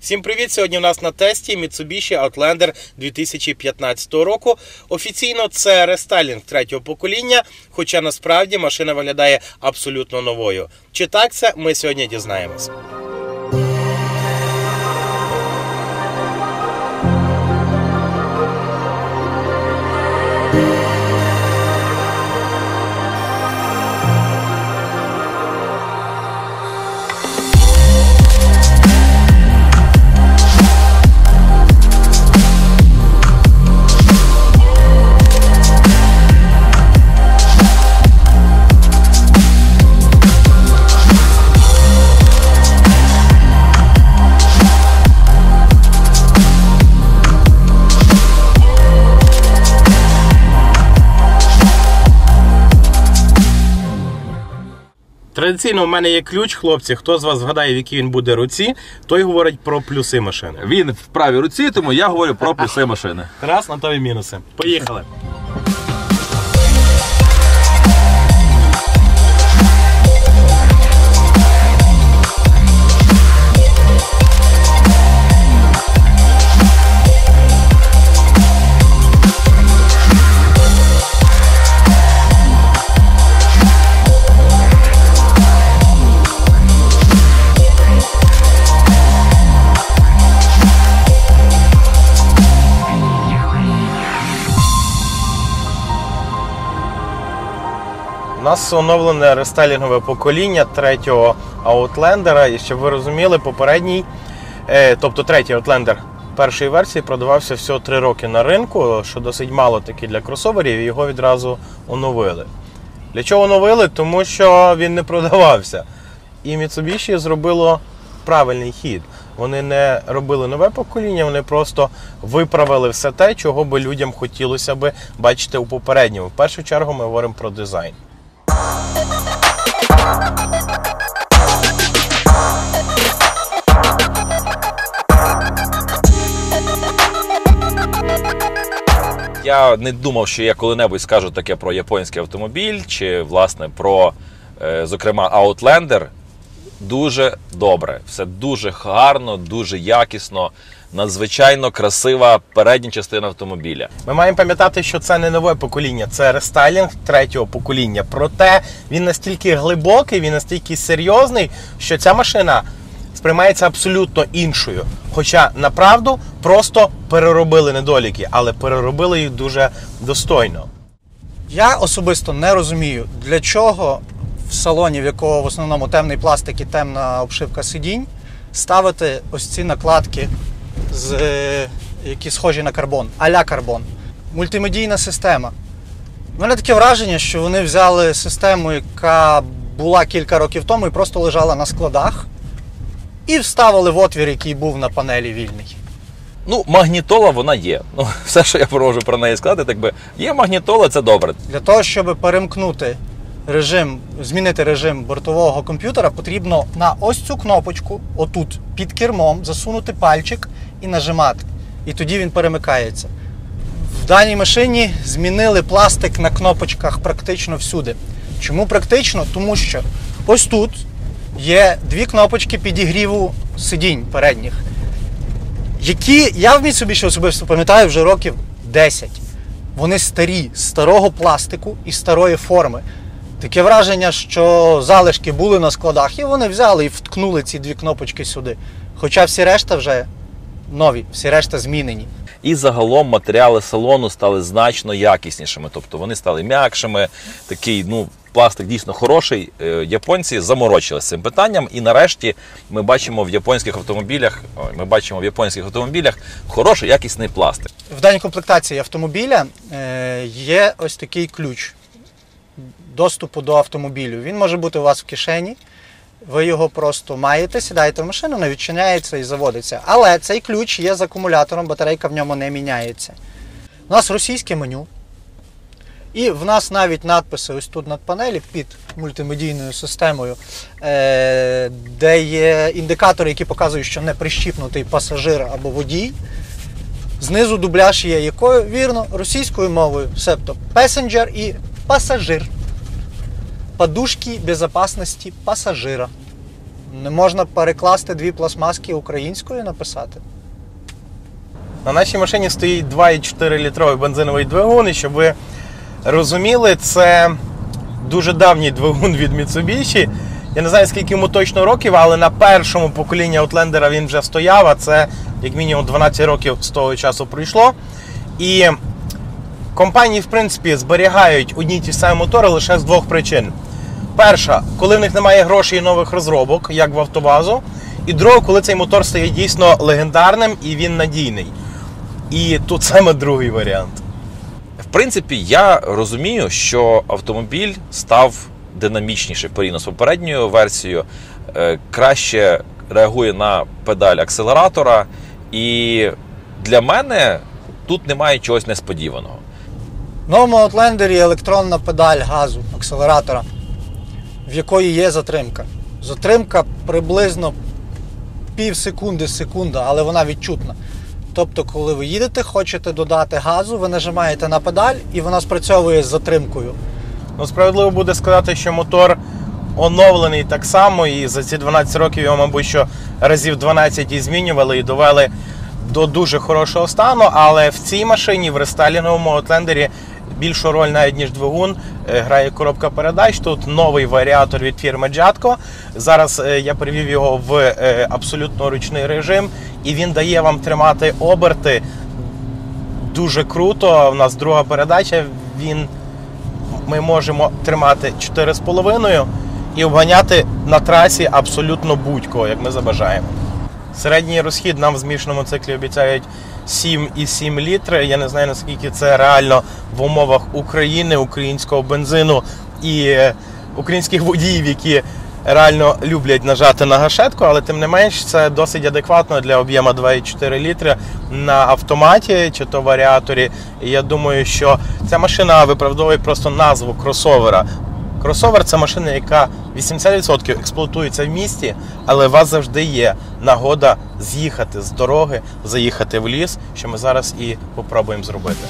Всім привіт! Сьогодні у нас на тесті Mitsubishi Outlander 2015 року. Офіційно це рестайлінг третього покоління, хоча насправді машина виглядає абсолютно новою. Чи так це ми сьогодні дізнаємось. Традиційно у мене є ключ, хлопці. Хто з вас згадає, в якій він буде руці, той говорить про плюси машини. Він в правій руці, тому я говорю про плюси машини. Раз на то і мінуси. Поїхали. Нас оновлене рестайлінгове покоління третього Outlander. І щоб ви розуміли, попередній, е, тобто третій Outlander першої версії продавався всього 3 роки на ринку, що досить мало таки для кросоверів, і його відразу оновили. Для чого оновили? Тому що він не продавався. І Mitsubishi зробило правильний хід. Вони не робили нове покоління, вони просто виправили все те, чого би людям хотілося би бачити у попередньому. В першу чергу ми говоримо про дизайн. Я не думав, що я коли-небудь скажу таке про японський автомобіль, чи власне про, е, зокрема, Outlander. Дуже добре, все дуже гарно, дуже якісно, надзвичайно красива передня частина автомобіля. Ми маємо пам'ятати, що це не нове покоління, це рестайлінг третього покоління. Проте він настільки глибокий, він настільки серйозний, що ця машина сприймається абсолютно іншою. Хоча направду просто переробили недоліки, але переробили їх дуже достойно. Я особисто не розумію, для чого в салоні, в якого в основному темний пластик і темна обшивка сидінь, ставити ось ці накладки, з, е, які схожі на карбон, а-ля карбон. Мультимедійна система. У мене таке враження, що вони взяли систему, яка була кілька років тому і просто лежала на складах, і вставили в отвір, який був на панелі вільний. Ну, магнітола вона є. Ну, все, що я можу про неї сказати, так би є магнітола, це добре. Для того, щоб перемкнути режим, змінити режим бортового комп'ютера, потрібно на ось цю кнопочку, отут, під кермом, засунути пальчик і нажимати. І тоді він перемикається. В даній машині змінили пластик на кнопочках практично всюди. Чому практично? Тому що ось тут є дві кнопочки підігріву сидінь передніх, які я в Mitsubishi особисто пам'ятаю вже років 10. Вони старі, старого пластику і старої форми. Таке враження, що залишки були на складах, і вони взяли і вткнули ці дві кнопочки сюди. Хоча всі решта вже нові, всі решта змінені. І загалом матеріали салону стали значно якіснішими. Тобто вони стали м'якшими. Такий, ну, пластик дійсно хороший. Е, Японці заморочилися цим питанням. І нарешті ми бачимо в японських автомобілях, ми бачимо в японських автомобілях хороший якісний пластик. В даній комплектації автомобіля е, є ось такий ключ доступу до автомобілю. Він може бути у вас в кишені. Ви його просто маєте, сідаєте в машину, вона відчиняється і заводиться. Але цей ключ є з акумулятором, батарейка в ньому не міняється. У нас російське меню. І в нас навіть надписи ось тут над панелі під мультимедійною системою, е, де є індикатори, які показують, що не прищіпнутий пасажир або водій. Знизу дубляж є якою? Вірно, російською мовою, себто passenger і пасажир. Подушки безопасности пасажира. Не можна перекласти дві пластмаски українською написати. На нашій машині стоїть 2,4 літровий бензиновий двигун, і щоб ви розуміли, це дуже давній двигун від Mitsubishi. Я не знаю, скільки йому точно років, але на першому поколінні Outlander він вже стояв, а це як мінімум 12 років з того часу пройшло. І компанії, в принципі, зберігають одні ті самі мотори лише з двох причин. Перша, коли в них немає грошей і нових розробок, як в Автовазу. І друга, коли цей мотор стає дійсно легендарним і він надійний. І тут саме другий варіант. В принципі, я розумію, що автомобіль став динамічніший порівняно з попередньою версією, е, краще реагує на педаль акселератора, і для мене тут немає чогось несподіваного. В новому Outlander є електронна педаль газу, акселератора, в якої є затримка. Затримка приблизно пів секунди, секунда, але вона відчутна. Тобто, коли ви їдете, хочете додати газу, ви нажимаєте на педаль і вона спрацьовує з затримкою. Ну, справедливо буде сказати, що мотор оновлений так само, і за ці 12 років його, мабуть, що разів 12 і змінювали і довели до дуже хорошого стану. Але в цій машині, в рестайлінговому Outlander, більшу роль навіть ніж двигун, е, грає коробка передач. Тут новий варіатор від фірми Jatco. Зараз е, я привів його в е, абсолютно ручний режим, і він дає вам тримати оберти дуже круто. У нас друга передача. Він ми можемо тримати 4,5 і обганяти на трасі абсолютно будь-кого, як ми забажаємо. Середній розхід нам в змішаному циклі обіцяють 7,7 літри. Я не знаю наскільки це реально в умовах України, українського бензину і е, українських водіїв, які реально люблять нажати на гашетку, але тим не менш це досить адекватно для об'єму 2,4 літри на автоматі чи то варіаторі. І я думаю, що ця машина виправдовує просто назву кросовера. Кросовер це машина, яка 80% експлуатується в місті, але у вас завжди є нагода з'їхати з дороги, заїхати в ліс, що ми зараз і попробуємо зробити.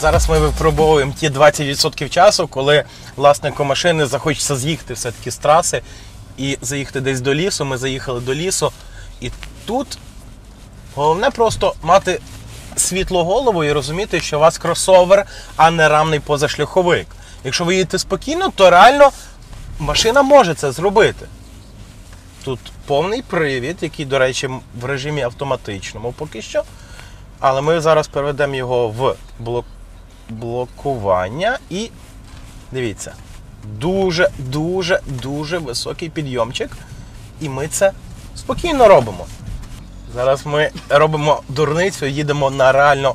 Зараз ми випробовуємо ті 20% часу, коли власнику машини захочеться з'їхати все-таки з траси і заїхати десь до лісу. Ми заїхали до лісу. І тут головне просто мати світло голову і розуміти, що у вас кросовер, а не рамний позашляховик. Якщо ви їдете спокійно, то реально машина може це зробити. Тут повний привід, який, до речі, в режимі автоматичному поки що. Але ми зараз переведемо його в блок... блокування і дивіться, дуже, дуже, дуже високий підйомчик. І ми це спокійно робимо. Зараз ми робимо дурницю, їдемо на реально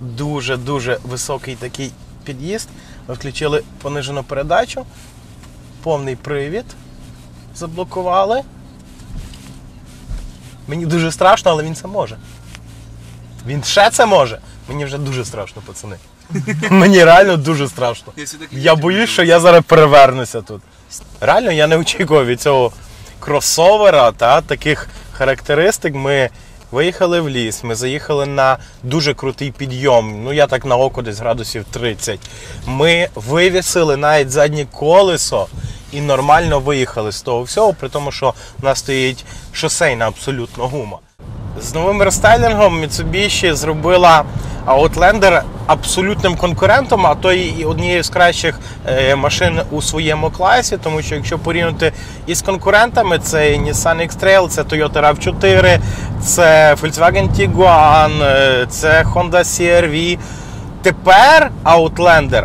дуже-дуже високий такий під'їзд. Ми включили понижену передачу, повний привід заблокували. Мені дуже страшно, але він це може. Він ще це може. Мені вже дуже страшно, пацани. Мені реально дуже страшно. Я боюсь, що я зараз перевернуся тут. Реально, я не очікував від цього кросовера та таких характеристик. Ми виїхали в ліс, ми заїхали на дуже крутий підйом. Ну, я так на око десь градусів 30. Ми вивісили навіть заднє колесо і нормально виїхали з того всього, при тому, що в нас стоїть шосейна абсолютно гума. З новим рестайлінгом Mitsubishi зробила Outlander абсолютним конкурентом, а то і однією з кращих е, машин у своєму класі, тому що якщо порівняти із конкурентами, це Nissan X-Trail, це Toyota RAV4, це Volkswagen Tiguan, е, це Honda CR-V. Тепер Outlander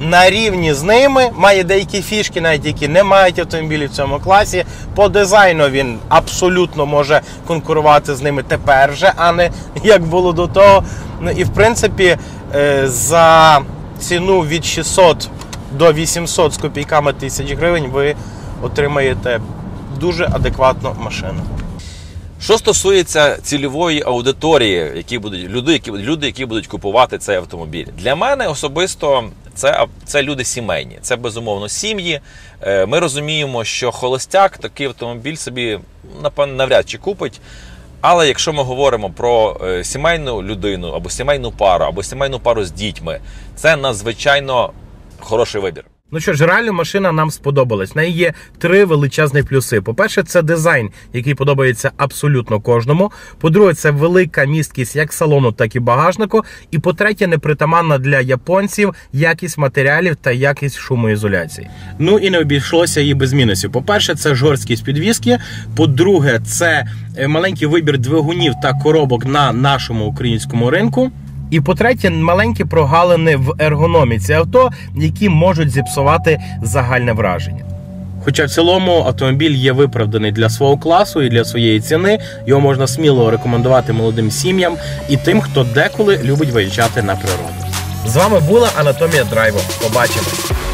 на рівні з ними, має деякі фішки, навіть які не мають автомобілів в цьому класі. По дизайну він абсолютно може конкурувати з ними тепер вже, а не як було до того. Ну і в принципі е, за ціну від 600 до 800 з копійками тисяч гривень ви отримаєте дуже адекватну машину. Що стосується цільової аудиторії, які будуть люди, які люди, які будуть купувати цей автомобіль, для мене особисто це, це люди сімейні, це безумовно сім'ї. Е, Ми розуміємо, що холостяк такий автомобіль собі напевно навряд чи купить. Але якщо ми говоримо про е, сімейну людину або сімейну пару, або сімейну пару з дітьми, це надзвичайно хороший вибір. Ну що ж, реально машина нам сподобалась. В неї є три величезні плюси. По-перше, це дизайн, який подобається абсолютно кожному. По-друге, це велика місткість як салону, так і багажнику. І по-третє, непритаманна для японців якість матеріалів та якість шумоізоляції. Ну і не обійшлося її без мінусів. По-перше, це жорсткість підвіски. По-друге, це е, маленький вибір двигунів та коробок на нашому українському ринку. І по-третє, маленькі прогалини в ергономіці авто, які можуть зіпсувати загальне враження. Хоча в цілому автомобіль є виправданий для свого класу і для своєї ціни, його можна сміло рекомендувати молодим сім'ям і тим, хто деколи любить виїжджати на природу. З вами була Анатомія Драйву. Побачимось!